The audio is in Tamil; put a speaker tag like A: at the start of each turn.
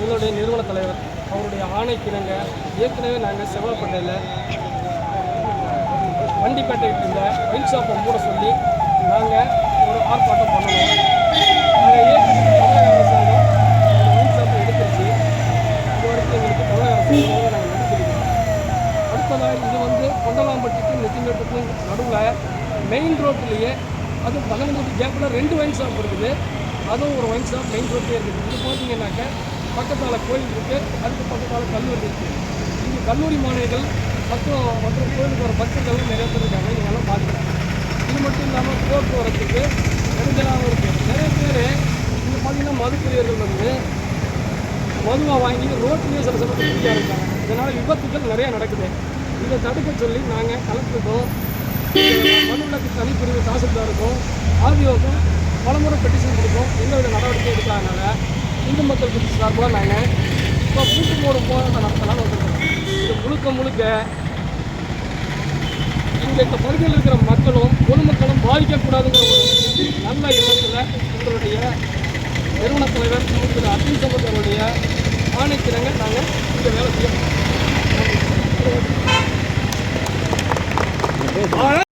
A: எங்களுடைய நிறுவன தலைவர் அவருடைய ஆணைக்கிணங்க ஏற்கனவே நாங்கள் செவ்வாய்ப்பேட்டையில் வண்டிப்பேட்டைகிட்ட இருந்த ஒயின் ஷாப்பை மூட சொல்லி நாங்கள் ஒரு ஆர்ப்பாட்டம் பண்ணணும் அதை ஏற்கனவே தமிழக அரசாங்கம் அந்த ஒயின் ஷாப்பை எடுத்துருச்சு. இது வரைக்கும் எங்களுக்கு தமிழக அரசு உதவி நாங்கள் நடிச்சிருக்கோம் அடுத்ததாக இது வந்து கொண்டலாம்பட்டிக்கும் நெத்திமேட்டுக்கும் நடுவில் மெயின் ரோட்லேயே அது பன்னெண்டு கேப்பில் ரெண்டு வைன் ஷாப் இருக்குது. அதுவும் ஒரு ஒயின் ஷாப் மெயின் ரோட்லேயே இருக்குது. இது பார்த்தீங்கன்னாக்க பக்கத்தால் கோயில் இருக்குது அதுக்கு பக்கத்தால் கல்லூரி இருக்குது இங்கே கல்லூரி மாணவிகள் மற்றும் மற்றும் கோயிலுக்கு வர பக்தர்கள் நிறைய பேர் இருக்காங்க. நீங்கள்லாம் பார்க்குறாங்க இது மட்டும் இல்லாமல் போக்குவரத்துக்கு நெடுஞ்சலாகவும் இருக்குது நிறைய பேர் இங்கே பார்த்தீங்கன்னா மதுப்பிரியர்கள் வந்து மதுவாக வாங்கி ரோட்லேயே சில சமயத்தில் ஃப்ரீயாக இருக்காங்க இதனால் விபத்துகள் நிறையா நடக்குது. இதை தடுக்க சொல்லி நாங்கள் கலெக்டருக்கும் மனுவிலக்கு தனிப்பிரிவு தாசில்தாருக்கும் ஆர்டிஓக்கும் பலமுறை பெட்டிஷன் கொடுப்போம் எந்தவித நடவடிக்கை எடுக்காதனால இந்து மக்கள் கட்சி சார்பாக நாங்கள் இப்போ கூட்டு போடும் போராட்டம் நடத்தலாம்னு வந்திருக்கோம். இது முழுக்க முழுக்க இங்கே இந்த பகுதியில் இருக்கிற மக்களும் பொதுமக்களும் பாதிக்கக்கூடாதுங்கிற ஒரு நல்ல எண்ணத்தில் எங்களுடைய நிறுவன தலைவர் திரு அர்ஜுன் சம்பத் அவருடைய ஆணைக்கிணங்க நாங்கள் இந்த வேலை
B: செய்யணும்